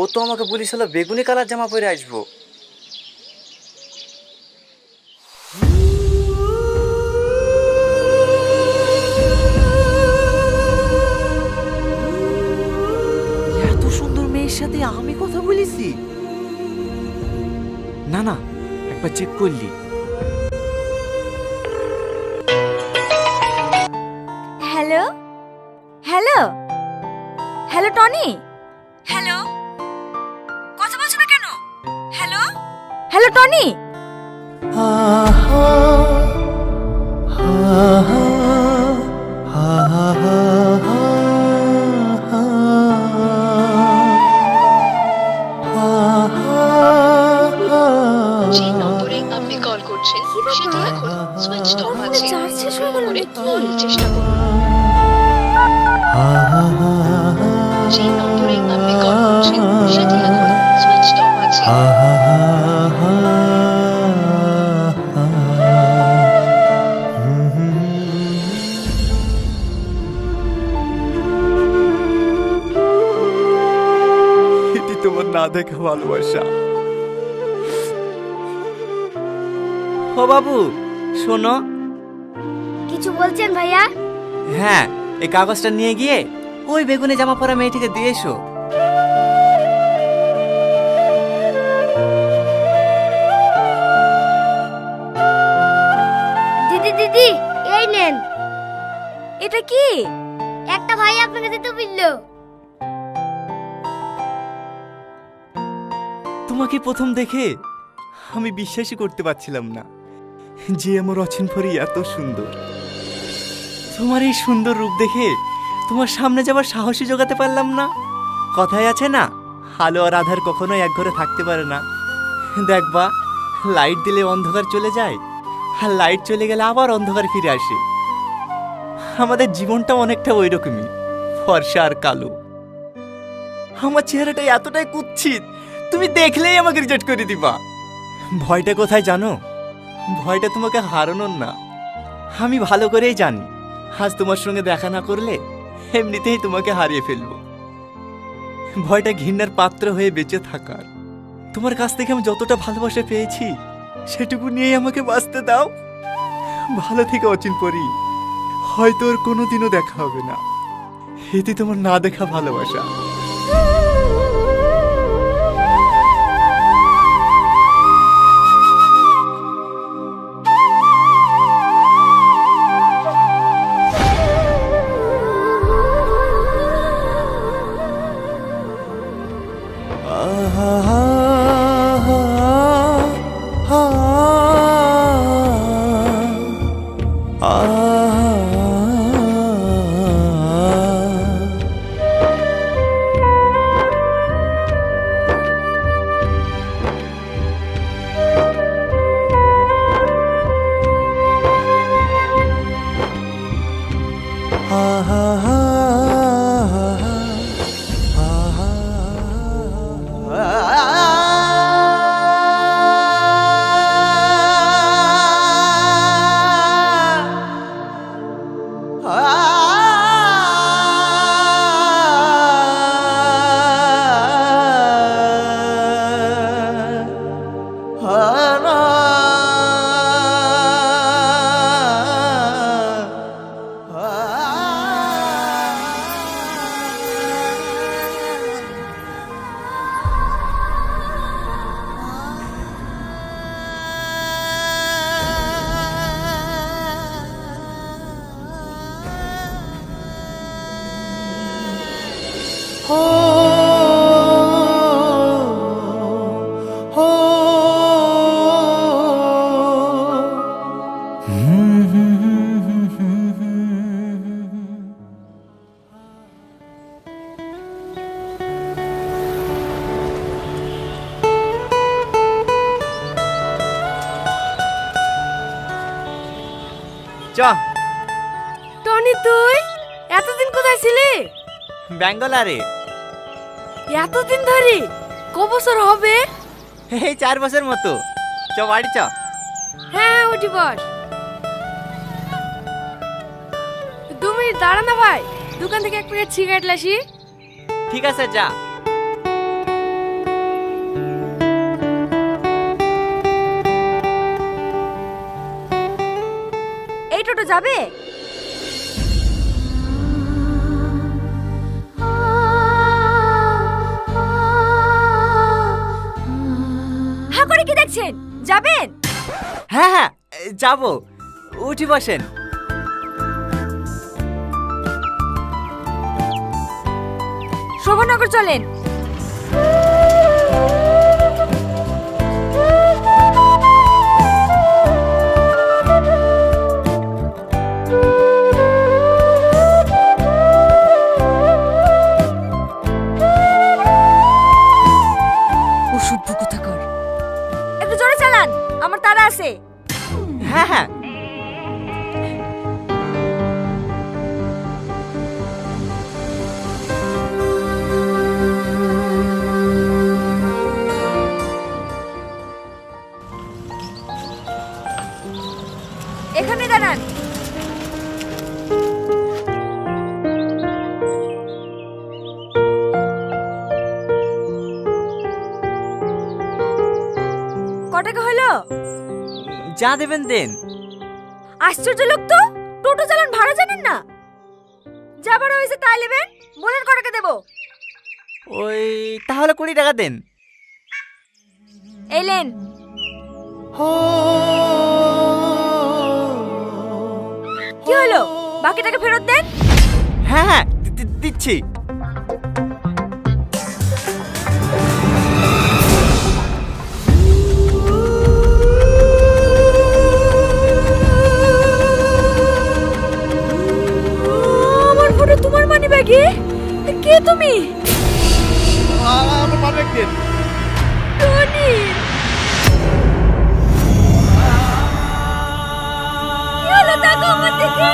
ও তো আমাকে বলিস হলো বেগুনি কালার জামা পরে আসব। এত সুন্দর মেয়ের সাথে আমি কথা বলেছি। না না একবার চেক করলি। Hello? Hello? Hello Tony? Hello? Hello Tony যে নম্বরে আপনি কল করছেন সেটি এখন সুইচ অফ আছে হয়ে চেষ্টা করুন দেখা ভালোবাসা ও বাবু শোনো। কিছু বলছেন ভাইয়া? হ্যাঁ এই কাগজটা নিয়ে গিয়ে ওই বেগুনে জামা পরা মেয়েটিকে দিয়ে এসো। দিদি দিদি এই নেন। এটা কি? একটা ভাই আপনাকে দিতে বলল তোমাকে প্রথম দেখে আমি বিশ্বাসই করতে পারছিলাম না যে আমার অচিন ফরি এত সুন্দর। তোমার এই সুন্দর রূপ দেখে তোমার সামনে যাবার সাহসী জোগাতে পারলাম না। কথায় আছে না, আলো আর আধার কখনোই এক ঘরে থাকতে পারে না। দেখবা লাইট দিলে অন্ধকার চলে যায়, আর লাইট চলে গেলে আবার অন্ধকার ফিরে আসে। আমাদের জীবনটা অনেকটা ওই রকমই ফর্সা আর কালো। আমার চেহারাটা এতটাই কুৎসিত। তুমি দেখলেই আমাকে রিজেক্ট করে দিবা। ভয়টা কোথায় জানো? ভয়টা তোমাকে হারানোর না। আমি ভালো করেই জানি। আজ তোমার সঙ্গে দেখা না করলে এমনিতেই তোমাকে হারিয়ে ফেলব। ভয়টা ঘৃণার পাত্র হয়ে বেঁচে থাকার। তোমার কাছ থেকে আমি যতটা ভালোবাসা পেয়েছি, সেটুকু নিয়েই আমাকে বাঁচতে দাও। ভালো থেকে অচিন পরি, হয়তো ওর কোনোদিনও দেখা হবে না। এতে তোমার না দেখা ভালোবাসা। চ। টনি তুই? এতদিন কোথায় ছিলি? ব্যাঙ্গলারে। এতদিন ধরে? ক বছর হবে? এই চার বছর মতো। চ বাড়ি চ। হ্যাঁ হ্যাঁ উঠি বস। মিনিট দাঁড়া না ভাই। দোকান থেকে এক প্যাকেট সিগারেট লাসি। ঠিক আছে যা। এই টোটো যাবে? হ্যাঁ করে কি দেখছেন? যাবেন? হ্যাঁ হ্যাঁ যাব। উঠি বসেন। শোভনগর চলেন। যা দেবেন দেন। আশ্চর্য লোক তো টোটো চালান ভাড়া জানেন না? যা ভাড়া হয়েছে তাই নেবেন বলেন ক টাকা দেবো। ওই তাহলে কুড়ি টাকা দেন। এলেন কি হলো? বাকি টাকা ফেরত দেন? হ্যাঁ হ্যাঁ দি- দি- দিচ্ছি। তোমার কে তুমি? আমার পারবে দিন টনি কি হলো আমার দিকে?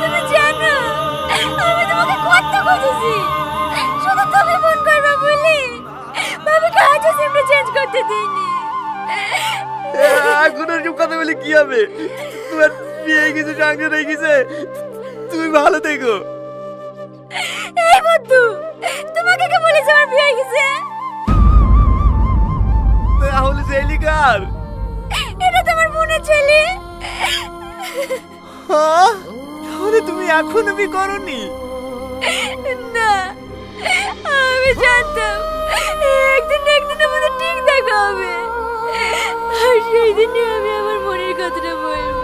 তুমি জানো, আমি তোমাকে কত খুঁজেছি। শুধু তুমি ফোন করবে বলি বাবাকে আজও চেঞ্জ করতে দিইনি। এরকম কথা বলে, কি হবে? তুমি ভালো থেকো। বন্ধু তোমাকে কে বলেছে আমার বিয়ে গেছে? তাহলে জেলিকার এটা তোমার মনে ছেলে। হ্যাঁ? তাহলে তুমি এখনও বি করনি? না আমি জানতাম একদিন না একদিন আমাদের ঠিক দেখা হবে। আর সেই দিনে আমি আমার মনের কথাটা বলব।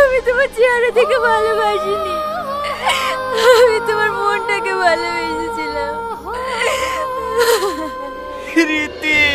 আমি তোমার চেহারা থেকে ভালোবাসিনি। ভালোবেসেছিলাম। রীতি।